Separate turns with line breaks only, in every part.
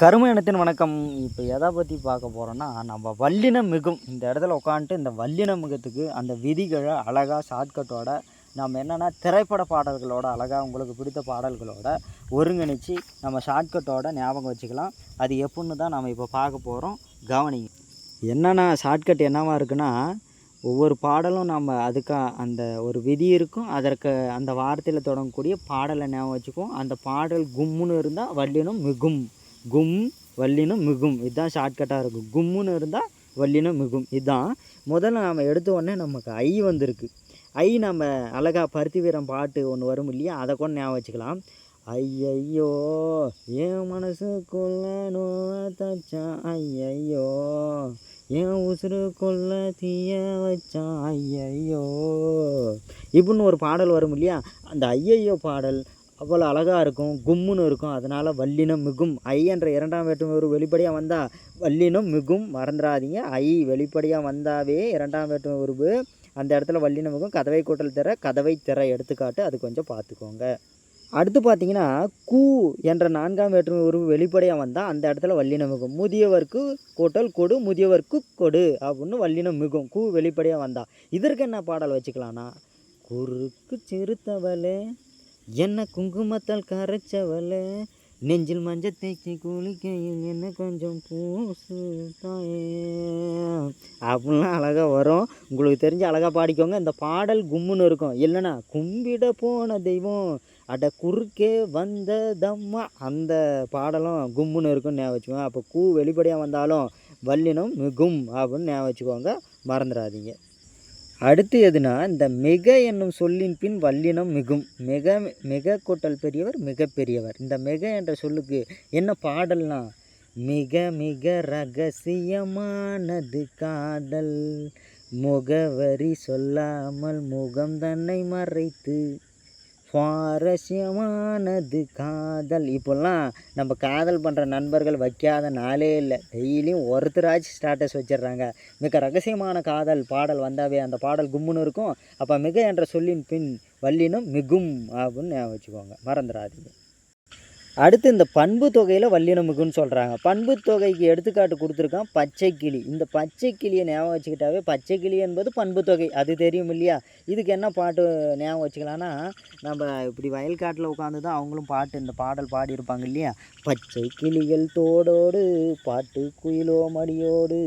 கரும இனத்தின் வணக்கம். இப்போ எதை பற்றி பார்க்க போகிறோன்னா நம்ம வல்லினம் மிகும். இந்த இடத்துல உட்காந்துட்டு இந்த வல்லின மிகத்துக்கு அந்த விதிகளை அழகாக ஷார்ட்கட்டோட நம்ம என்னென்னா திரைப்பட பாடல்களோட அழகாக உங்களுக்கு பிடித்த பாடல்களோட ஒருங்கிணைச்சி நம்ம ஷார்ட்கட்டோட ஞாபகம் வச்சுக்கலாம். அது எப்படின்னு தான் நம்ம இப்போ பார்க்க போகிறோம் கவனிங்க. என்னென்னா ஷார்ட்கட் என்னவா இருக்குன்னா ஒவ்வொரு பாடலும் நம்ம அதுக்கு அந்த ஒரு விதி இருக்கும். அதற்கு அந்த வார்த்தையில் தொடங்கக்கூடிய பாடலை ஞாபகம் வச்சுக்குவோம். அந்த பாடல் கும்முன்னு இருந்தால் வல்லினம் மிகும். கும் வல்லினம் மிகும். இதுதான் ஷார்ட்கட்டாக இருக்கும். கும்முன்னு இருந்தால் வல்லினம் மிகும். இதுதான் முதல்ல நம்ம எடுத்த உடனே நமக்கு ஐ வந்திருக்கு. ஐ நம்ம அழகா பருத்தி வீரம் பாட்டு ஒன்று வரும் இல்லையா? அதை கூட ஞாபகம் வச்சுக்கலாம். ஐயையோ என் மனசுக்குள்ள நோவ தச்சான் ஐயையோ என் உசுருக்குள்ள தீய வச்சான் ஐயையோ. இப்படின்னு ஒரு பாடல் வரும் இல்லையா? அந்த ஐயையோ பாடல். அவ்வளோ அழகாக இருக்கும் கும்முன்னு இருக்கும். அதனால் வல்லினம் மிகும். ஐ என்ற இரண்டாம் வேற்றுமை ஒரு வெளிப்படையாக வந்தால் வல்லினம் மிகும். மறந்துடாதீங்க. ஐ வெளிப்படையாக வந்தாவே இரண்டாம் வேற்றுமை உருவு. அந்த இடத்துல வல்லினம் மிகும். கதவை கூட்டல் திற கதவை திற. எடுத்துக்காட்டு அது கொஞ்சம் பார்த்துக்கோங்க. அடுத்து பார்த்தீங்கன்னா கூ என்ற நான்காம் வேற்றுமை உருவு வெளிப்படையாக வந்தால் அந்த இடத்துல வல்லினம் மிகும். முதியவர்க்கு கூட்டல் கொடு முதியவர்க்கு கொடு அப்படின்னு வல்லினம் மிகும். கூ வெளிப்படையாக வந்தால் இதற்கு என்ன பாடல் வச்சுக்கலாம்னா குறுக்கு சிறுத்தவளே என்ன குங்குமத்தால் கரைச்சவளே? நெஞ்சில் மஞ்சள் தேய்ச்சி குளிக்கையில் என்ன கொஞ்சம் பூசு தாயே அப்படிலாம் அழகாக வரும். உங்களுக்கு தெரிஞ்சு அழகாக பாடிக்கோங்க. இந்த பாடல் கும்முன்னு இருக்கும். இல்லைன்னா கும்பிட போன தெய்வம் அட குறுக்கே வந்ததம்மா. அந்த பாடலும் கும்முன்னு இருக்கும்னு ஞாபகம் வச்சுக்கோங்க. அப்போ கூ வெளிப்படையாக வந்தாலும் வல்லினம் மிகும் அப்படின்னு ஞாபகம் வச்சுக்கோங்க. மறந்துடாதீங்க. அடுத்து எதுனா இந்த மிக என்னும் சொல்லின் பின் வல்லினம் மிகும். மிக மிக கூட்டல் பெரியவர் மிக பெரியவர். இந்த மிக என்ற சொல்லுக்கு என்ன பாடல்னா? மிக மிக ரகசியமானது காதல். முகவரி சொல்லாமல் முகம் தன்னை மறைத்து. சுவாரஸ்யமானது காதல். இப்போல்லாம் நம்ம காதல் பண்ணுற நண்பர்கள் வைக்காத நாளே இல்லை. டெய்லியும் ஒருத்தராச்சும் ஸ்டாட்டஸ் வச்சிடுறாங்க. மிக ரகசியமான காதல் பாடல் வந்தாவே அந்த பாடல் கும்முன்னு இருக்கும். அப்போ மிக என்ற சொல்லின் பின் வல்லினும் மிகும் அப்படின்னு ஞாபகம் வச்சுக்கோங்க. மறந்துடாதீங்க. அடுத்து இந்த பண்பு தொகையில் வல்லினமுக்குன்னு சொல்கிறாங்க பண்பு தொகைக்கு எடுத்துக்காட்டு கொடுத்துருக்கான் பச்சை கிளி. இந்த பச்சை கிளியை ஞாபகம் வச்சுக்கிட்டாவே பச்சை கிளி என்பது பண்பு தொகை. அது தெரியும் இல்லையா? இதுக்கு என்ன பாட்டு ஞாபகம் வச்சுக்கலான்னா நம்ம இப்படி வயல்காட்டில் உட்காந்து தான் அவங்களும் பாட்டு இந்த பாடல் பாடியிருப்பாங்க இல்லையா? பச்சை கிளிகள் தோடோடு பாட்டு குயிலோ மடியோடு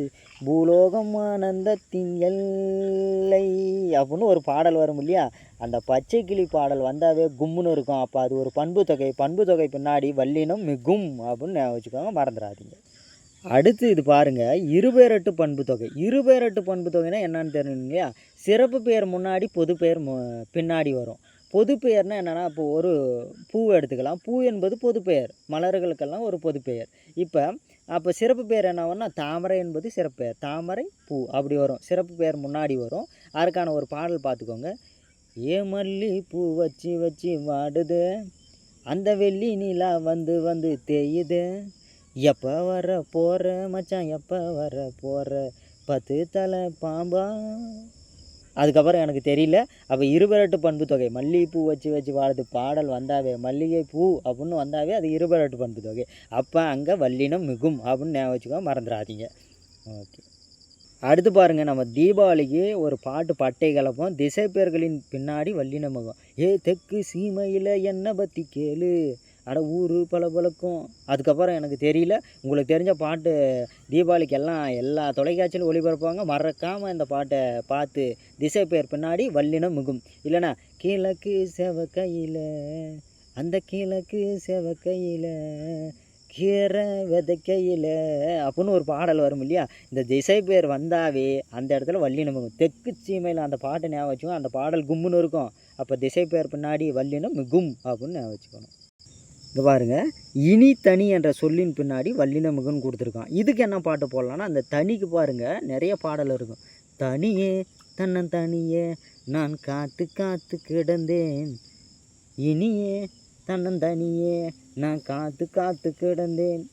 பூலோகம் ஆனந்தத்தின் எல்லை. அப்படின்னு ஒரு பாடல் வரும் இல்லையா? அந்த பச்சை கிளி பாடல் வந்தாவே கும்முன்னு இருக்கும். அப்போ அது ஒரு பண்பு தொகை பண்பு தொகை பின்னாடி வல்லினம் மிகும் அப்படின்னு வச்சுக்கோங்க மறந்துடாதீங்க. அடுத்து இது பாருங்கள் இருபேரட்டு பண்பு தொகை. இருபேரட்டு பண்பு தொகைனா என்னன்னு தெரியும் இல்லையா? சிறப்பு பெயர் முன்னாடி பொது பெயர் மு- பின்னாடி வரும். பொது பெயர்னா என்னென்னா இப்போ ஒரு பூவை எடுத்துக்கலாம். பூ என்பது பொது பெயர். மலர்களுக்கெல்லாம் ஒரு பொது பெயர். இப்போ அப்போ சிறப்பு பெயர் என்னவன்னா தாமரை என்பது சிறப்பு பெயர் தாமரை பூ. அப்படி வரும். சிறப்பு பெயர் முன்னாடி வரும். அதுக்கான ஒரு பாடல் பார்த்துக்கோங்க. ஏ மல்லி பூ வச்சு வச்சு வாடுது. அந்த வெள்ளி நிலா வந்து வந்து தேயுது. எப்போ வர போகிற மச்சான்? எப்போ வர போகிற பத்து தலை பாம்பா. அதுக்கப்புறம் எனக்கு தெரியல. அப்போ இருபரட்டு பண்பு தொகை. மல்லிகைப்பூ வச்சு வச்சு வாடுது பாடல் வந்தாவே மல்லிகை பூ அப்படின்னு வந்தாவே அது இருபரட்டு பண்பு தொகை. அப்போ அங்கே வல்லினம் மிகும் அப்படின்னு ஞாபகம் வச்சுக்கோ மறந்துடாதீங்க. ஓகே. அடுத்து பாருங்கள் நம்ம தீபாவளிக்கு ஒரு பாட்டு பட்டை கலப்போம். திசை பேர்களின் பின்னாடி வல்லினம் ஏ தெற்கு சீமையில் என்ன பற்றி கேளு. அட ஊர் பளபளக்கும். அதுக்கப்புறம் எனக்கு தெரியல. உங்களுக்கு தெரிஞ்ச பாட்டு தீபாவளிக்கு எல்லாம் எல்லா தொலைக்காட்சியிலும் ஒளிபரப்புவாங்க. மறக்காமல் இந்த பாட்டை பார்த்து திசை பேர் பின்னாடி வல்லினம் மிகும். இல்லைனா கிழக்கு செவக்கையில் அந்த கிழக்கு செவக்கையில் கீரை விதைக்கையில் அப்படின்னு ஒரு பாடல் வரும் இல்லையா? இந்த திசை பேர் வந்தாவே அந்த இடத்துல வல்லினம் மிகும். தெற்கு சீமையில் அந்த பாட்டை ஞாபகம் வச்சுக்கோங்க. அந்த பாடல் கும்முன்னு இருக்கும். அப்போ திசை பேர் பின்னாடி வல்லினம் மிகும் அப்படின்னு ஞாபகம் வச்சுக்கணும் இங்கே பாருங்க. இனி தனி என்ற சொல்லின் பின்னாடி வல்லினமுகன் கொடுத்துருக்கான். இதுக்கு என்ன பாட்டு போடலான்னா அந்த தனிக்கு பாருங்க நிறைய பாடல் இருக்கும். தனியே தன்னன் தனியே நான் காத்து காத்து கிடந்தேன். இனியே தன்னன் தனியே நான் காத்து காத்து கிடந்தேன்.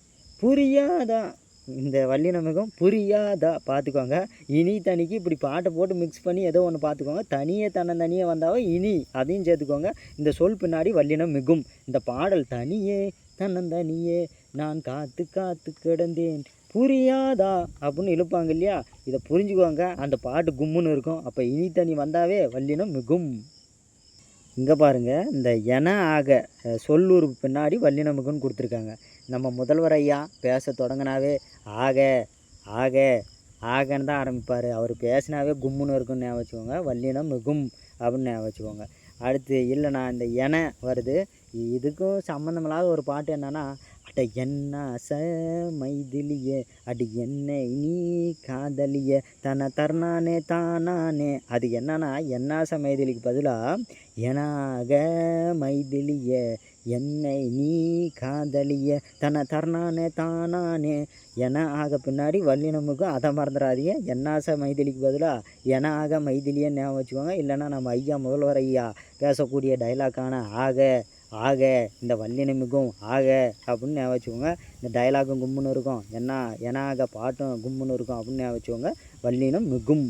புரியாதா? இந்த வல்லினமிகம் புரியாதா? பார்த்துக்கோங்க இனி தனிக்கு இப்படி பாட்டை போட்டு மிக்ஸ் பண்ணி ஏதோ ஒன்று பார்த்துக்கோங்க தனியே தன்ன தனியே வந்தாவோ இனி அதையும் சேர்த்துக்கோங்க. இந்த சொல் பின்னாடி வல்லினம் மிகும் இந்த பாடல் தனியே தன்னந்தனியே நான் காத்து காத்து கிடந்தேன். புரியாதா? அப்படின்னு இழுப்பாங்க இல்லையா? இதை புரிஞ்சுக்குவாங்க அந்த பாட்டு கும்முன்னு இருக்கும். அப்போ இனி தனி வந்தாவே வல்லினம் மிகும் இங்கே பாருங்கள் இந்த என ஆக சொல்லூருக்கு பின்னாடி வல்லினமுகுன்னு கொடுத்துருக்காங்க. நம்ம முதல்வர் ஐயா பேச தொடங்கினாவே ஆக ஆக ஆகன்னு தான் ஆரம்பிப்பார். அவர் பேசினாவே கும்முன்னு இருக்குன்னு ஞாபகம் வச்சுக்கோங்க வல்லினம் மிகும் அப்படின்னு ஞாபகம் வச்சுக்கோங்க. அடுத்து இல்லைண்ணா இந்த என வருது. இதுக்கும் சம்மந்தமில்லாத ஒரு பாட்டு என்னன்னா அட என்ன ச மைதிலியே அடி என்னை நீ காதலிய? தன தர்ணானே தானானே? அது என்னன்னா என்னாச மைதிலிக்கு பதிலாக எனாக மைதிலிய? என்னை நீ காதலிய? தன தர்ணானே தானானே? என ஆக பின்னாடி வல்லினமுக்கு அதை மறந்துடாதீங்க. என்னாச மைதிலிக்கு பதிலாக என ஆக மைதிலியன்னு ஞாபகம் வச்சுக்கோங்க. இல்லைன்னா நம்ம ஐயா முதல்வர் ஐயா பேசக்கூடிய டைலாக்கான ஆக ஆக இந்த வல்லினமிகும் ஆக அப்படின்னு ஞாபகம் வச்சுக்கோங்க. இந்த டைலாகும் கும்முன்னு இருக்கும். என்ன எனாக பாட்டும் கும்முன்னு இருக்கும் அப்படின்னு ஞாபகம் வச்சுக்கோங்க. வல்லினம் மிகும்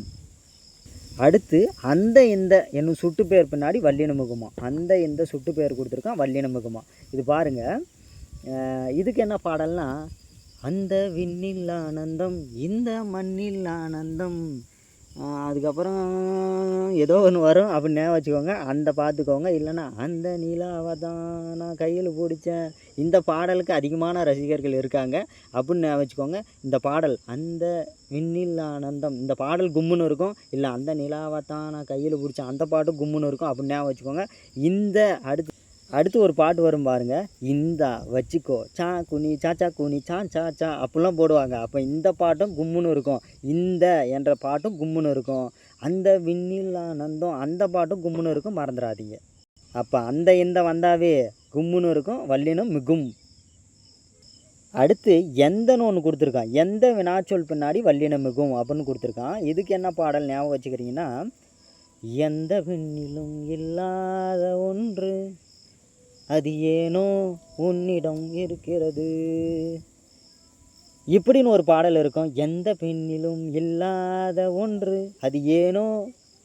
அடுத்து அந்த இந்த என்னும் சுட்டு பேர் பின்னாடி வல்லினம் மிகுமா அந்த இந்த சுட்டு பேர் கொடுத்துருக்கான் வல்லினம் மிகுமா இது பாருங்க. இதுக்கு என்ன பாடல்னா அந்த விண்ணில் ஆனந்தம் இந்த மண்ணில் ஆனந்தம் அதுக்கப்புறம் ஏதோ ஒன்று வரும் அப்படின்னு ஞாபகம் வச்சுக்கோங்க. அந்த பார்த்துக்கோங்க. இல்லைன்னா அந்த நிலாவை தான் நான் கையில் பிடிச்சேன். இந்த பாடலுக்கு அதிகமான ரசிகர்கள் இருக்காங்க அப்படின்னு ஞாபகம் வச்சுக்கோங்க. இந்த பாடல் அந்த விண்ணில் ஆனந்தம் இந்த பாடல் கும்முன்னு இருக்கும். இல்லை அந்த நிலாவை தான் நான் கையில் பிடிச்சேன். அந்த பாட்டும் கும்முன்னு இருக்கும் அப்படின்னு ஞாபகம் வச்சுக்கோங்க. இந்த அடுத்து அடுத்து ஒரு பாட்டு வரும் பாருங்க. இந்தா வச்சுக்கோ. சா குனி சாச்சா குனி சா சா சா அப்படிலாம் போடுவாங்க. அப்போ இந்த பாட்டும் கும்முன்னு இருக்கும். இந்த என்ற பாட்டும் கும்முன்னு இருக்கும். அந்த விண்ணில் ஆனந்தம் அந்த பாட்டும் கும்முன்னு இருக்கும். மறந்துடாதீங்க. அப்போ அந்த இந்த வந்தாவே கும்முன்னு இருக்கும் வல்லினம் மிகும். அடுத்து எந்தன்னு ஒன்று கொடுத்துருக்கான். எந்த வினாச்சொல் பின்னாடி வல்லினம் மிகும் அப்படின்னு கொடுத்துருக்கான். இதுக்கு என்ன பாடல் ஞாபகம் வச்சுக்கிறீங்கன்னா எந்த விண்ணிலும் இல்லாத ஒன்று. அது ஏனோ உன்னிடம் இருக்கிறது. இப்படின்னு ஒரு பாடல் இருக்கும். எந்த பெண்ணிலும் இல்லாத ஒன்று. அது ஏனோ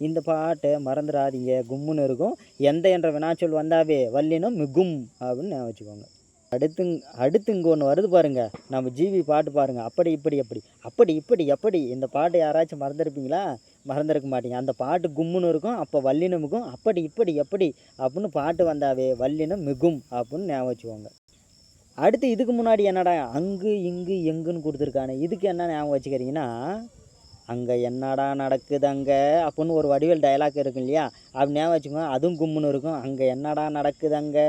இந்த பாட்டை மறந்துடாதீங்க. கும்முன்னு இருக்கும். எந்த என்ற வினாச்சொல் வந்தாவே வல்லினம் மிகும் அப்படின்னு வச்சுக்கோங்க. அடுத்து அடுத்து இங்கே ஒன்று வருது பாருங்க. நம்ம ஜிவி பாட்டு பாருங்கள் அப்படி இப்படி எப்படி அப்படி இப்படி எப்படி இந்த பாட்டு யாராச்சும் மறந்துருப்பீங்களா? மறந்துருக்க மாட்டீங்க. அந்த பாட்டு கும்முன்னு இருக்கும் அப்போ வல்லினம் அப்படி இப்படி எப்படி அப்படின்னு பாட்டு வந்தாவே வல்லினம் மிகும் அப்படின்னு ஞாபகம் வச்சுக்கோங்க. அடுத்து இதுக்கு முன்னாடி என்னடா அங்கு இங்கு எங்குன்னு கொடுத்துருக்கானே இதுக்கு என்ன ஞாபகம் வச்சுக்கிறீங்கன்னா அங்கே என்னடா நடக்குது அங்கே அப்படின்னு ஒரு வடிவேல் டயலாக் இருக்கும் இல்லையா? அப்படி ஞாபகம் வச்சுக்கோங்க அதுவும் கும்முன்னு இருக்கும் அங்கே என்னடா நடக்குது அங்கே?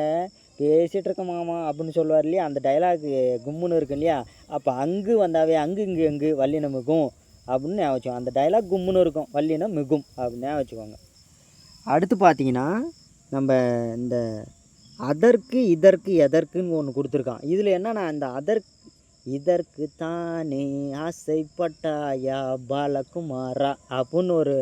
பேசிகிட்டு இருக்க மாமா அப்படின்னு சொல்லுவார் இல்லையா? அந்த டைலாக் கும்முன்னு இருக்கும் இல்லையா? அப்போ அங்கு வந்தாவே அங்கு இங்கு எங்கு வள்ளி மிகும் அப்படின்னு ஞாபகம் வச்சுக்கோங்க. அந்த டைலாக் கும்முன்னு இருக்கும். வள்ளினா மிகும் அப்படின்னு ஞாபகம் வச்சுக்கோங்க. அடுத்து பார்த்தீங்கன்னா நம்ம இந்த அதற்கு இதற்கு எதற்குன்னு ஒன்று கொடுத்துருக்கான். இதில் என்னென்னா இந்த அதற்கு இதற்கு தானே ஆசைப்பட்டாயா பாலகுமாரா? அப்புடின்னு ஒரு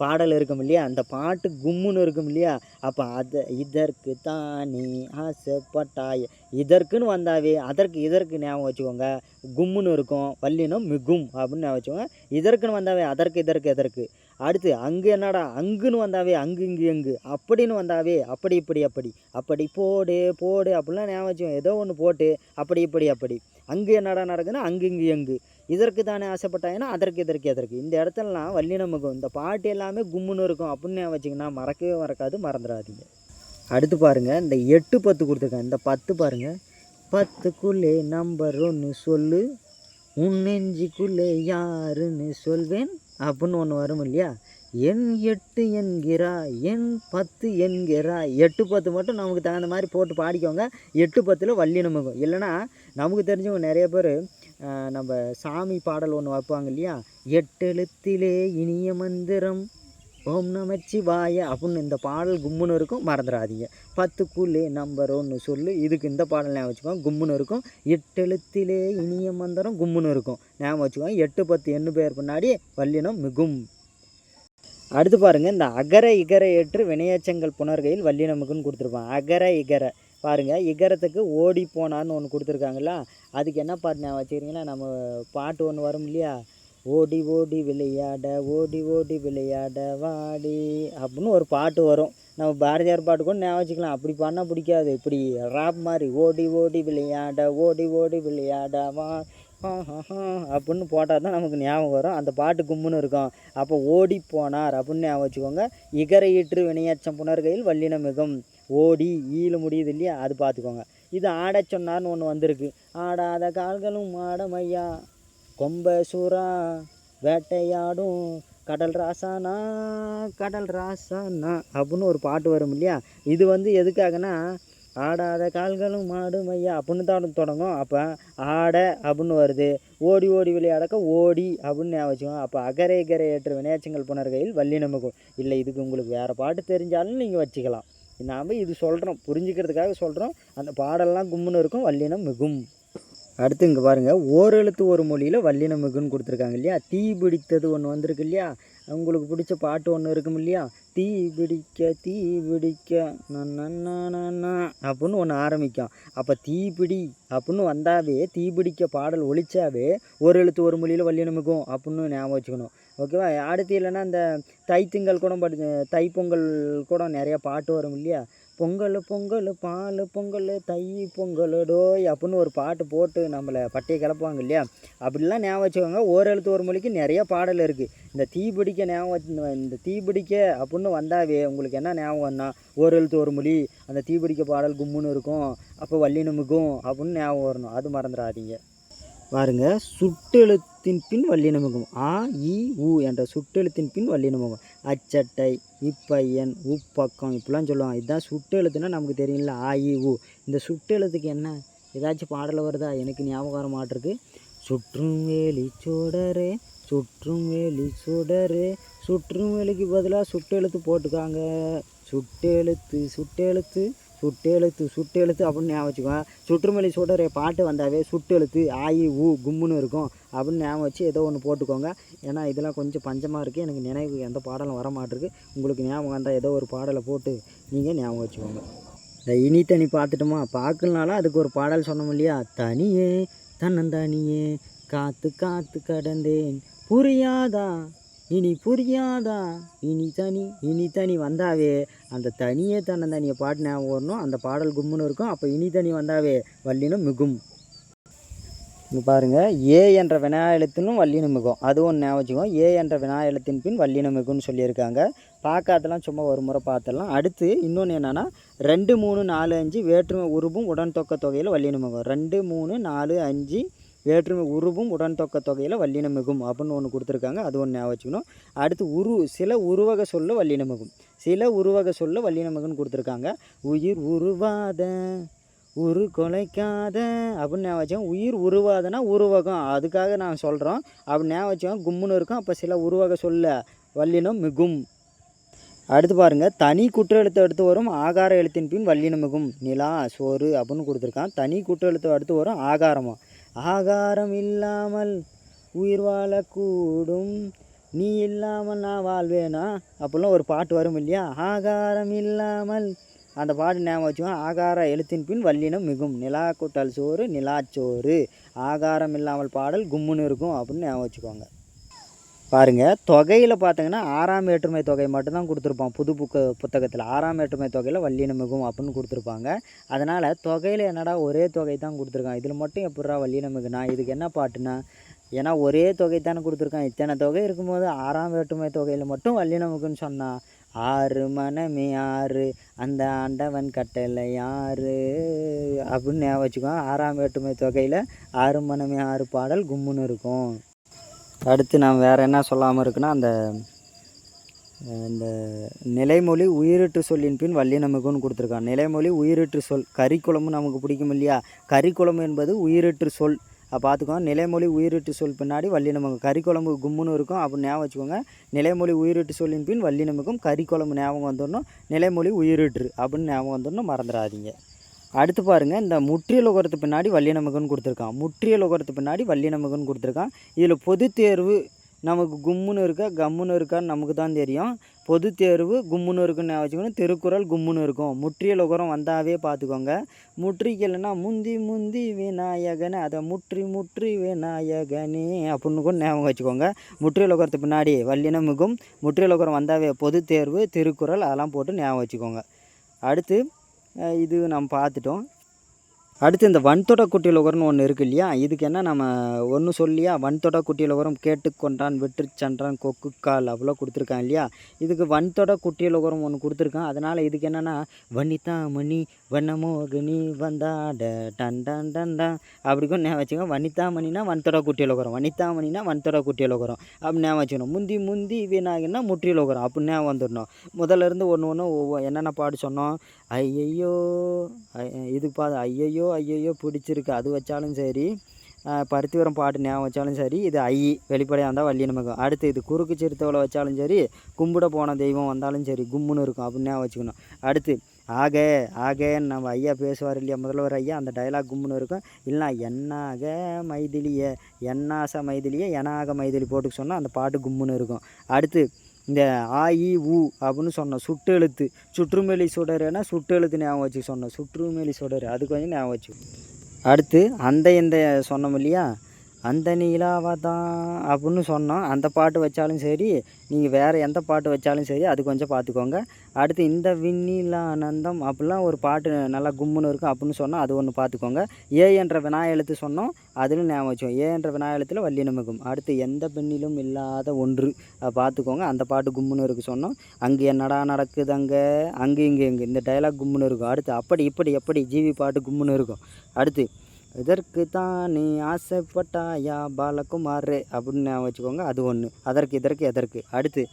பாடல் இருக்கும் இல்லையா? அந்த பாட்டு கும்முன்னு இருக்கும் இல்லையா? அப்போ அதை இதற்கு தானே ஆசைப்பட்டாய? இதற்குன்னு வந்தாவே அதற்கு இதற்கு ஞாபகம் வச்சுக்கோங்க. கும்முன்னு இருக்கும் வல்லினம் மிகும் அப்படின்னு ஞாபகம் வச்சுக்கோங்க. இதற்குன்னு வந்தாவே அதற்கு இதற்கு எதற்கு அடுத்து அங்கு என்னடா? அங்குன்னு வந்தாவே அங்கு இங்கு எங்கு. அப்படின்னு வந்தாவே அப்படி இப்படி அப்படி. அப்படி போடு போடு அப்படிலாம் ஞாபகம் ஏதோ ஒன்று போட்டு அப்படி இப்படி அப்படி. அங்கு என்னடா நடக்குதுன்னா அங்கு இங்கு எங்கு. இதற்கு தானே ஆசைப்பட்டாங்கன்னா அதற்கு இதற்கு எதற்கு இந்த இடத்துலலாம் வள்ளி நமக்கு இந்த பாட்டு எல்லாமே கும்முன்னு இருக்கும் அப்படின்னு வச்சிங்கன்னா மறக்கவே மறக்காது மறந்துடாதீங்க. அடுத்து பாருங்க இந்த எட்டு பத்து கொடுத்துருக்கேன் இந்த பத்து பாருங்க. பத்துக்குள்ளே நம்பர் ஒன்று சொல்லு. உன் நெஞ்சுக்குள்ளே யாருன்னு சொல்வேன். அப்படின்னு ஒன்று வரும் இல்லையா? என் எட்டு என்கிறா என் பத்து என்கிறா. எட்டு பத்து மட்டும் நமக்கு தகுந்த மாதிரி போட்டு பாடிக்கோங்க. எட்டு பத்தில் வள்ளி நமக்கு. இல்லைன்னா நமக்கு தெரிஞ்சவங்க நிறைய பேர் நம்ம சாமி பாடல் ஒன்று வைப்பாங்க இல்லையா? எட்டெழுத்திலே இனிய மந்திரம். ஓம் நமச்சிவாய அப்படின்னு இந்த பாடல் கும்முன்னு இருக்கும் மறந்துடாதீங்க பத்துக்குள்ளே நம்பர் ஒன்று சொல்லு இதுக்கு இந்த பாடல் ஞாபகம் வச்சுக்கோங்க கும்முன்னு இருக்கும். எட்டெழுத்திலே இனிய மந்திரம் கும்முன்னு இருக்கும். ஞாபகம் வச்சுக்கோங்க எட்டு பத்து எண்ணு பேர் பின்னாடி வல்லினம் மிகும். அடுத்து பாருங்கள் இந்த அகர இகர ஏற்று வினையச்சங்கள் புணர்கையில் வல்லினமுக்குன்னு கொடுத்துருப்பான் அகர இகர. பாருங்கள் இகரத்துக்கு ஓடி போனான்னு ஒன்று கொடுத்துருக்காங்களா அதுக்கு என்ன பாட்டு ஞாபகம் வச்சுக்கிறீங்கன்னா நம்ம பாட்டு ஒன்று வரும் இல்லையா? ஓடி ஓடி விளையாட ஓடி ஓடி விளையாட வாடி. அப்படின்னு ஒரு பாட்டு வரும். நம்ம பாரதியார் பாட்டு கூட ஞாபகம் வச்சுக்கலாம். அப்படி பாடினா பிடிக்காது. இப்படி ராப் மாதிரி ஓடி ஓடி விளையாட ஓடி ஓடி விளையாட வா அப்படின்னு போட்டால் தான் நமக்கு ஞாபகம் வரும். அந்த பாட்டு கும்முன்னு இருக்கும். அப்போ ஓடி போனார் அப்படின்னு ஞாபகம் வச்சுக்கோங்க. இகர வினையாச்சம் புணர்கையில் வல்லினம் மிகும். ஓடி ஈழ முடியுது இல்லையா? அது பார்த்துக்கோங்க. இது ஆட சொன்னார்னு ஒன்று வந்திருக்கு. ஆடாத கால்களும் ஆடமையா கொம்ப சூறா வேட்டையாடும். கடல் ராசானா கடல் ராசானா அப்படின்னு ஒரு பாட்டு வரும் இல்லையா? இது வந்து எதுக்காகனா ஆடாத கால்களும் மாடும் ஐயா அப்படின்னு தான் தொடங்கும். அப்போ ஆட அப்படின்னு வருது. ஓடி ஓடி விளையாடக்க ஓடி அப்படின்னு ஞாபகம் வச்சுக்கோங்க. அப்போ அகரை கரை ஏற்ற வினையாச்சங்கள் புணர்கையில் வள்ளி நமக்கும் இல்லை இதுக்கு உங்களுக்கு வேறு பாட்டு தெரிஞ்சாலும் நீங்கள் வச்சுக்கலாம். நாம் இது சொல்கிறோம் புரிஞ்சுக்கிறதுக்காக சொல்கிறோம் அந்த பாடல்லாம் கும்முன்னு இருக்கும். வல்லினம் மிகும் அடுத்து இங்கே பாருங்கள் ஓரெழுத்து ஒரு மொழியில் வல்லினமிகுன்னு கொடுத்துருக்காங்க இல்லையா? தீ பிடித்தது ஒன்று வந்திருக்கு இல்லையா? உங்களுக்கு பிடிச்ச பாட்டு ஒன்று இருக்கும் இல்லையா? தீ பிடிக்க தீ பிடிக்க அப்படின்னு ஒன்று ஆரம்பிக்கும். அப்போ தீபிடி அப்படின்னு வந்தாவே தீப்பிடிக்க பாடல் ஒழிச்சாவே ஒரு எழுத்து ஒரு மொழியில் வல்லினம் அப்படின்னு ஞாபகம் வச்சுக்கணும். ஓகேவா அடுத்து இல்லைன்னா அந்த தைத்திங்கள் கூட படி தைப்பொங்கல் கூட நிறையா பாட்டு வரும் இல்லையா? பொங்கல் பொங்கல் பால் பொங்கல் தை பொங்கலடோய் அப்படின்னு ஒரு பாட்டு போட்டு நம்மளை பட்டையை கிளப்புவாங்க இல்லையா? அப்படிலாம் ஞாபகம் வச்சுக்கோங்க. ஓரெழுத்து ஒரு மொழிக்கு நிறைய பாடல் இருக்குது இந்த தீபிடிக்க ஞாபகம் இந்த தீபிடிக்க அப்படின்னு வந்தாவே உங்களுக்கு என்ன ஞாபகம்னா ஓரெழுத்து ஒரு மொழி அந்த தீபிடிக்க பாடல் கும்முன்னு இருக்கும். அப்போ வல்லினமுக்கும் அப்படின்னு ஞாபகம் வரணும். அது மறந்துடாதீங்க. பாருங்க சுட்டெழுத்தின் பின் வல்லினமுகம் ஆ இ உ என்ற சுட்டெழுத்தின் பின் வல்லினமுகம் அச்சட்டை இப்பையன் உப்பக்கம் இப்படிலாம் சொல்லுவாங்க. இதுதான் சுட்டெழுத்துனா நமக்கு தெரியல ஆ இ உ. இந்த சுட்டெழுத்துக்கு என்ன? ஏதாச்சும் பாடல் வருதா? எனக்கு ஞாபகம் மாட்டிருக்கு. சுற்றும் வேலி சுடரே சுற்றும் வேலி சுடரே சுற்றும் வேலிக்கு பதிலாக சுட்டெழுத்து போட்டுக்காங்க. சுட்டெழுத்து சுட்டெழுத்து. சுட்டெழுத்து சுட்டெழுத்து அப்படின்னு ஞாபகம் வச்சுக்கோங்க சுற்றுமொழி சுடரே பாட்டு வந்தாவே சுட்டெழுத்து ஆயி ஊ கும்முன்னு இருக்கும். அப்படின்னு ஞாபகம் வச்சு ஏதோ ஒன்று போட்டுக்கோங்க. ஏன்னா இதெல்லாம் கொஞ்சம் பஞ்சமாக இருக்குது எனக்கு நினைவு எந்த பாடலும் வர மாட்டிருக்கு. உங்களுக்கு ஞாபகம் வந்தால் ஏதோ ஒரு பாடலை போட்டு நீங்கள் ஞாபகம் வச்சுக்கோங்க. இந்த இனி தனி பார்த்துட்டோமா? பார்க்கலனாலும் அதுக்கு ஒரு பாடல் சொன்னோம் இல்லையா? தனியே தன்னந்தனியே காத்து காத்து கடந்தேன். புரியாதா? இனி புரியாதா? இனி தனி இனி தனி வந்தாவே அந்த தனியே தன்னை தனியை பாட்டு ஞாபகம் வரணும். அந்த பாடல் கும்முன்னு இருக்கும். அப்போ இனி தனி வந்தாவே வள்ளினும் மிகும். இங்கே பாருங்கள் ஏ என்ற வினா எழுத்தினும் வல்லினம் மிகும் அதுவும் ஞாபகம் ஏ என்ற வினா எழுத்தின் பின் வல்லினம் மிகும்னு சொல்லியிருக்காங்க. பார்க்காதெல்லாம் சும்மா ஒரு முறை பார்த்துடலாம். அடுத்து இன்னொன்று என்னென்னா ரெண்டு மூணு நாலு அஞ்சு வேற்றுமை உருபும் உடன் தொக்க தொகையில் வல்லினம் மிகும். ரெண்டு மூணு நாலு அஞ்சு வேற்றுமை உருவும் உடன் தொக்க தொகையில் வல்லினம் மிகும் அப்படின்னு ஒன்று கொடுத்துருக்காங்க. அது ஒன்று ஞாபகம் வச்சுக்கணும். அடுத்து உரு சில உருவக சொல்ல வல்லினம் மிகும் சில உருவக சொல்ல வல்லினம் மிகுன்னு கொடுத்துருக்காங்க. உயிர் உருவாத உரு கொலைக்காத அப்படின்னு ஞாபகம் வச்சோம் உயிர் உருவாதனா உருவகம். அதுக்காக நான் சொல்கிறோம் அப்படி ஞாபகம் வச்சோம் கும்முன்னு இருக்கும். அப்போ சில உருவக சொல்ல வல்லினம் மிகும் அடுத்து பாருங்கள் தனி குற்றெழுத்து அடுத்து வரும். ஆகார எழுத்தின் பின் வல்லினமிகும். நிலா சோறு அப்படின்னு கொடுத்துருக்கான் தனி குற்றெழுத்து அடுத்து வரும். ஆகாரமாக ஆகாரம் இல்லாமல் உயிர் வாழக்கூடும். நீ இல்லாமல் நான் வாழ்வேனா? அப்படிலாம் ஒரு பாட்டு வரும் இல்லையா? ஆகாரம் இல்லாமல் அந்த பாட்டு ஞாபகம் வச்சுக்கோங்க ஆகார எழுத்தின் பின் வல்லினம் மிகும். நிலா கூட்டல் சோறு நிலாச்சோறு ஆகாரம் இல்லாமல் பாடல் கும்முன்னு இருக்கும் அப்படின்னு ஞாபகம் வச்சுக்கோங்க. பாருங்கள் தொகையில் பார்த்தீங்கன்னா ஆறாம் ஏற்றுமை தொகை மட்டும்தான் கொடுத்துருப்பான் புது புக்க புத்தகத்தில் ஆறாம் ஏற்றுமை தொகையில் வள்ளினமிகும் அப்படின்னு கொடுத்துருப்பாங்க. அதனால் தொகையில் என்னடா ஒரே தொகை தான் கொடுத்துருக்கான் இதில் மட்டும் எப்படா வள்ளினமிகுனா இதுக்கு என்ன பாட்டுனா ஏன்னா ஒரே தொகை தானே கொடுத்துருக்கான் இத்தனை தொகை இருக்கும்போது ஆறாம் வேற்றுமை தொகையில் மட்டும் வள்ளினமிகுன்னு சொன்னான் ஆறு மனமே ஆறு அந்த ஆண்டவன் கட்டளை ஆறு அப்படின்னு ஞாபகம் வச்சுக்கோ. ஆறாம் வேற்றுமை தொகையில் ஆறு மனமே ஆறு பாடல் கும்முன்னு இருக்கும். அடுத்து நான் வேறு என்ன சொல்லாமல் இருக்குன்னா அந்த இந்த நிலைமொழி உயிரிட்டு சொல்லின் பின் வள்ளி நமக்குன்னு கொடுத்துருக்கான் நிலைமொழி உயிரிட்டு சொல் கறிக்குழம்பு நமக்கு பிடிக்கும் இல்லையா? கறிக்குழம்பு என்பது உயிரிட்டு சொல். பார்த்துக்கோங்க நிலைமொழி உயிரிட்டு சொல் பின்னாடி வள்ளி நமக்கு கறிக்குழம்பு கும்முன்னு இருக்கும். அப்படி ஞாபகம் வச்சுக்கோங்க நிலைமொழி உயிரிட்டு சொல்லின் பின் வள்ளி நமக்கும் கறிக்குழம்பு ஞாபகம் வந்துடணும். நிலைமொழி உயிரிட்டு அப்படின்னு ஞாபகம் வந்துடணும். மறந்துடாதீங்க. அடுத்து பாருங்கள் இந்த முற்றிய லோகரத்து பின்னாடி வல்லினமுகன்னு கொடுத்துருக்கான். முற்றிய உகரத்து பின்னாடி வல்லினமுகன்னு கொடுத்துருக்கான். இதில் பொது தேர்வு நமக்கு கும்முன்னு இருக்கா கம்முன்னு இருக்கான்னு நமக்கு தான் தெரியும். பொது தேர்வு கும்முன்னு இருக்குன்னு ஞாபகம் வச்சுக்கணும் திருக்குறள் கும்முன்னு இருக்கும். முற்றிய லோகரம் வந்தாவே பார்த்துக்கோங்க முற்றிக்கலைன்னா முந்தி முந்தி விநாயகனே அதை முற்றி முற்றி விநாயகனே அப்படின்னு கூட ஞாபகம் வச்சுக்கோங்க. முற்றிய லோகரத்து பின்னாடி வல்லினம் முற்றிய லோகரம் வந்தாவே பொது தேர்வு திருக்குறள் அதெல்லாம் போட்டு ஞாபகம் வச்சுக்கோங்க. அடுத்து இது நம்ம பார்த்துட்டோம். அடுத்து இந்த வன்தொட குட்டியில் ஒன்று இருக்குது இல்லையா? இதுக்கு என்ன நம்ம ஒன்று சொல்லியா? வன்தொட குட்டியில் உகரம் கேட்டுக்கொண்டான் வெற்றி சென்றான் கொக்குக்கால் அவ்வளோ கொடுத்துருக்கான் இல்லையா? இதுக்கு வன்தொட குட்டியில் ஒன்று கொடுத்துருக்கான். அதனால் இதுக்கு என்னென்னா வனிதா மணி வண்ணமோகினி வந்தாட டன் டன் டன் டன். அப்படிக்கும் ஞாபகம் வச்சுக்கோங்க. வனிதாமணினா வன்தொட குட்டியில் உகரம் வனிதாமணினா வன்தொட குட்டியில் உக்கிறோம் அப்படி ஞாபகம் வச்சுக்கணும். முந்தி முந்தி வீணாகினா முற்றியில் உகரம் அப்படி ஞாபகம் வந்துடணும். முதல்ல இருந்து ஒன்று ஒன்று ஒவ்வொரு என்னென்ன பாடு சொன்னோம்? ஐயையோ இது பா ஐயையோ ஐயையோ பிடிச்சிருக்கு. அது வச்சாலும் சரி பருத்திவரம் பாட்டு ஞாபகம் வச்சாலும் சரி இது ஐ வெளிப்படையாக இருந்தால் வள்ளி நமக்கு. அடுத்து இது குறுக்கு சிறுத்தவளை வச்சாலும் சரி கும்பிட போன தெய்வம் வந்தாலும் சரி கும்முன்னு இருக்கும். அப்படின்னு ஞாபகம் வச்சுக்கணும். அடுத்து ஆக ஆகன்னு நம்ம ஐயா பேசுவார் இல்லையா? முதல்வர் ஐயா அந்த டைலாக் கும்முன்னு இருக்கும். இல்லைனா என்னாக மைதிலிய என்னாச மைதிலிய எனாக மைதிலி போட்டு சொன்னால் அந்த பாட்டு கும்முன்னு இருக்கும். அடுத்து இந்த ஆ இ உ அப்படின்னு சொன்னோம் சுட்டெழுத்து சுற்றுமெலி சுடருன்னா சுட்டெழுத்து ஞாபகம் வச்சு சொன்னோம் சுற்றுமெலி சுடர் அது கொஞ்சம் ஞாபகம் வச்சு அடுத்து அந்த இந்த சொன்னோம் இல்லையா? அந்த நீலாவதான் அப்படின்னு சொன்னோம். அந்த பாட்டு வச்சாலும் சரி நீங்கள் வேறு எந்த பாட்டு வச்சாலும் சரி அது கொஞ்சம் பார்த்துக்கோங்க அடுத்து இந்த விண்ணிலானந்தம் அப்படிலாம் ஒரு பாட்டு நல்லா கும்முன்னு இருக்கும் அப்படின்னு சொன்னால் அது ஒன்று பார்த்துக்கோங்க ஏ என்ற வினாய எழுத்து சொன்னோம் அதிலும் ஞாபகம் வச்சோம் ஏ என்ற வினாய எழுத்தில் வள்ளி நமக்கும் அடுத்து எந்த பெண்ணிலும் இல்லாத ஒன்று பார்த்துக்கோங்க அந்த பாட்டு கும்முன்னு இருக்கு சொன்னோம். அங்கே என்னடா நடக்குது அங்கே? அங்கே இங்கே இங்கே. இந்த டயலாக் கும்முன்னு இருக்கும். அடுத்து அப்படி இப்படி எப்படி? ஜிவி பாட்டு கும்முன்னு இருக்கும். அடுத்து இதற்கு தான் நீ ஆசைப்பட்டாயா பாலகுமாரே? அப்படின்னு வச்சுக்கோங்க. அது ஒன்று அதற்கு இதற்கு எதற்கு? அடுத்து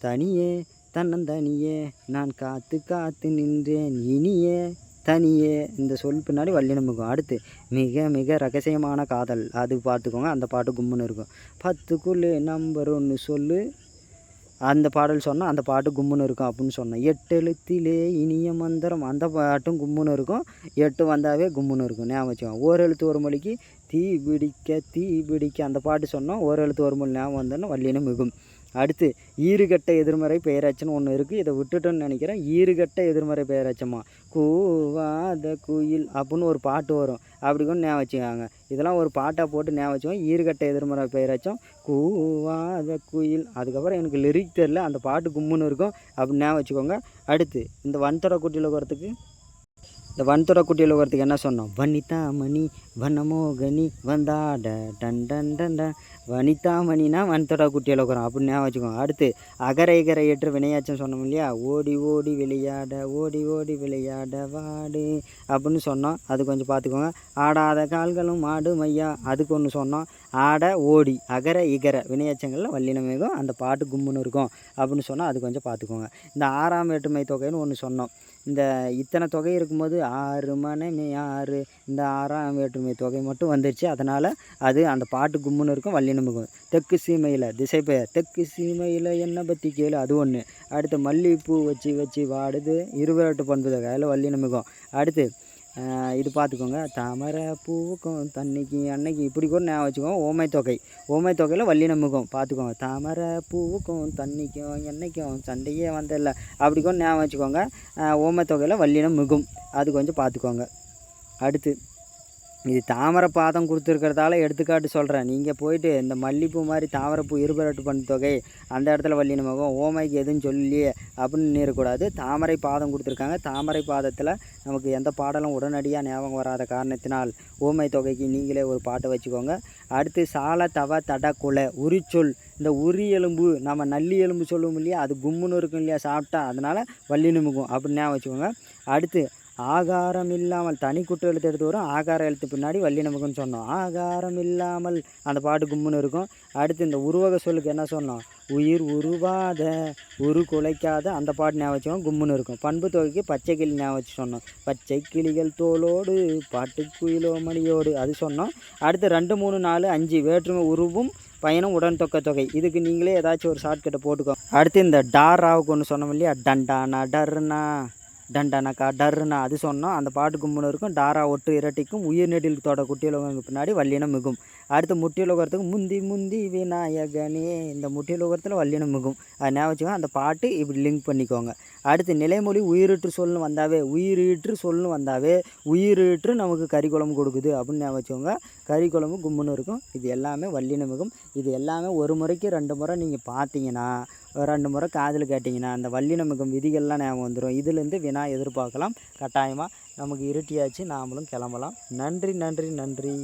தனியே தன்னந்தனியே நான் காத்து காத்து நின்றேன். இனியே தனியே. இந்த சொல் பின்னாடி வள்ளி நமக்கும் அடுத்து மிக மிக ரகசியமான காதல். அது பார்த்துக்கோங்க. அந்த பாட்டு கும்முன்னு இருக்கும். பத்துக்குள்ளே நம்பர் ஒன்று சொல்லு. அந்த பாடல் சொன்னால் அந்த பாட்டு கும்முன்னு இருக்கும் அப்படின்னு சொன்னேன். எட்டு எழுத்திலே இனிய மந்திரம் அந்த பாட்டும் கும்முன்னு இருக்கும். எட்டு வந்தாவே கும்முன்னு இருக்கும். ஞாபகம் வச்சுக்கோங்க. ஒரு எழுத்து ஒரு மொழிக்கு தீ பிடிக்க தீ பிடிக்க அந்த பாட்டு சொன்னோம் ஒரு எழுத்து ஒரு மொழி ஞாபகம் வந்தோன்னா வள்ளினம் மிகும். அடுத்து ஈறுகட்ட எதிர்மறை பெயரச்சன்னு ஒன்று இருக்குது இதை விட்டுட்டோன்னு நினைக்கிறேன். ஈறுகட்ட எதிர்மறை பெயரச்சமா கூவாத குயில் அப்படின்னு ஒரு பாட்டு வரும். அப்படி கூட ஞாபகம் வச்சுக்காங்க. இதெல்லாம் ஒரு பாட்டாக போட்டு ஞாபகம் வச்சுக்கோங்க. ஈறுகட்ட எதிர்மறை பெயரச்சம் கூவாத குயில். அதுக்கப்புறம் எனக்கு லிரிக் தெரில அந்த பாட்டு கும்முன்னு இருக்கும். அப்படி ஞாபகம் வச்சுக்கோங்க. அடுத்து இந்த வன்தொட குட்டியில் போகிறதுக்கு இந்த வன்துறை குட்டியில் வரத்துக்கு என்ன சொன்னோம்? வனிதா மணி வனமோகனி வந்தாட டன் டன் டன் டன். வனிதா மணினா வன்தொட குட்டியில் உட்காரம் அப்படின்னு வச்சுக்கோங்க. அடுத்து அகரை இகர ஏற்று வினையாச்சம் சொன்னோம் இல்லையா? ஓடி ஓடி விளையாட ஓடி ஓடி விளையாட வாடு அப்படின்னு சொன்னோம். அது கொஞ்சம் பார்த்துக்கோங்க. ஆடாத கால்களும் ஆடு மையா அதுக்கு ஒன்று சொன்னோம். ஆட ஓடி அகர இகர வினையாச்சங்களில் வல்லினமேகம் அந்த பாட்டு கும்முன்னு இருக்கும் அப்படின்னு சொன்னால் அது கொஞ்சம் பார்த்துக்கோங்க. இந்த ஆறாம் வேற்றுமை தொகைன்னு ஒன்று சொன்னோம். இந்த இத்தனை தொகை இருக்கும்போது ஆறு மனைமே ஆறு இந்த ஆறாம் வேற்றுமை தொகை மட்டும் வந்துருச்சு. அதனால் அது அந்த பாட்டு கும்முன்னு இருக்கும் வல்லினமுகம் தெற்கு சீமையில் திசை பெயர். தெற்கு சீமையில் என்ன பற்றி கேளு? அது ஒன்று அடுத்து மல்லிகைப்பூ வச்சு வச்சு வாடுது இருவரட்டு பண்பு தொகை அதில் அடுத்து இது பார்த்துக்கோங்க. தாமரை பூவுக்கும் தண்ணிக்கு அன்னைக்கு இப்படி கூட ஞாபகம் வச்சுக்கோங்க. ஓமை தொகை ஓமை தொகையில் வள்ளி முகம் பார்த்துக்கோங்க. தாமரை பூவுக்கும் தண்ணிக்கும் எண்ணெய்க்கும் சண்டையே வந்ததில்ல. அப்படி கூட ஞாபகம் வச்சுக்கோங்க. ஓமை தொகையில் வள்ளினம் மிகும் அது கொஞ்சம் பார்த்துக்கோங்க. அடுத்து. இது தாமரை பாதம் கொடுத்துருக்கிறதால எடுத்துக்காட்டு சொல்கிறேன் நீங்கள் போயிட்டு இந்த மல்லிகைப்பூ மாதிரி தாமரைப்பூ இருபரட்டு பண்ண தொகை அந்த இடத்துல வள்ளி முகம் ஓமைக்கு எதுவும் சொல்லியே அப்படின்னு நேரக்கூடாது தாமரை பாதம் கொடுத்துருக்காங்க. தாமரை பாதத்தில் நமக்கு எந்த பாடலும் உடனடியாக ஞாபகம் வராத காரணத்தினால் ஓமை தொகைக்கு நீங்களே ஒரு பாட்டை வச்சுக்கோங்க. அடுத்து சால தவ தட குலை உரிச்சொல். இந்த உரி எலும்பு நம்ம நல்லி எலும்பு சொல்லுவோம் இல்லையா? அது கும்முன்னு இருக்கும் இல்லையா? சாப்பிட்டா அதனால் வள்ளி நிமிக்கும் அப்படின்னு ஞாபகம் வச்சுக்கோங்க. அடுத்து ஆகாரம் இல்லாமல் தனி குட்டு எழுத்து எடுத்து வரும். ஆகார எழுத்து பின்னாடி வள்ளி நமக்குன்னு சொன்னோம். ஆகாரம் இல்லாமல் அந்த பாட்டு கும்முன்னு இருக்கும். அடுத்து இந்த உருவக சொல்லுக்கு என்ன சொன்னோம்? உயிர் உருவாத உரு குலைக்காத அந்த பாட்டு ஞாபகம் கும்முன்னு இருக்கும். பண்பு தொகைக்கு பச்சை கிளி ஞாபகம் வச்சு சொன்னோம். பச்சை கிளிகள் தோலோடு பாட்டுக்குயிலோ மணியோடு அது சொன்னோம். அடுத்து ரெண்டு மூணு நாலு அஞ்சு வேற்றுமை உருவும் பயணம் உடன் தொக்க தொகை. இதுக்கு நீங்களே ஏதாச்சும் ஒரு ஷார்ட்கட்டை போட்டுக்கோ அடுத்து இந்த டாராவுக்கு ஒன்று சொன்னோம் இல்லையா? டண்டானா டர்னா டண்டனக்கா டர்னா அது சொன்னோம். அந்த பாட்டு கும்முன்னு இருக்கும் டாரா ஒட்டு இரட்டிக்கும் உயிர் நெடில் தோட குட்டியில் பின்னாடி வல்லினம் மிகும். அடுத்து முட்டியுலகத்துக்கு முந்தி முந்தி விநாயகனே. இந்த முட்டியுலகத்தில் வல்லினம் மிகும். அது ஞாபகம் அந்த பாட்டு இப்படி லிங்க் பண்ணிக்கோங்க. அடுத்து நிலைமொழி உயிரிட்டு சொல்லுன்னு வந்தாவே உயிரீற்று சொல்லுன்னு வந்தாவே உயிரீற்று நமக்கு கறி குழம்பு கொடுக்குது அப்படின்னு ஞாபகம் கறி குழம்பு கும்முன்னு இருக்கும். இது எல்லாமே வல்லினம் மிகும். இது எல்லாமே ஒரு முறைக்கு ரெண்டு முறை நீங்கள் பார்த்தீங்கன்னா ரெண்டு முறை காதில் கேட்டிங்கன்னா அந்த வல்லினம் விதிகள்லாம் ஞாபகம் வந்துடும் இதுலேருந்து வினா எதிர்பார்க்கலாம். கட்டாயமாக நமக்கு இருட்டியாச்சு. நாமளும் கிளம்பலாம். நன்றி நன்றி நன்றி.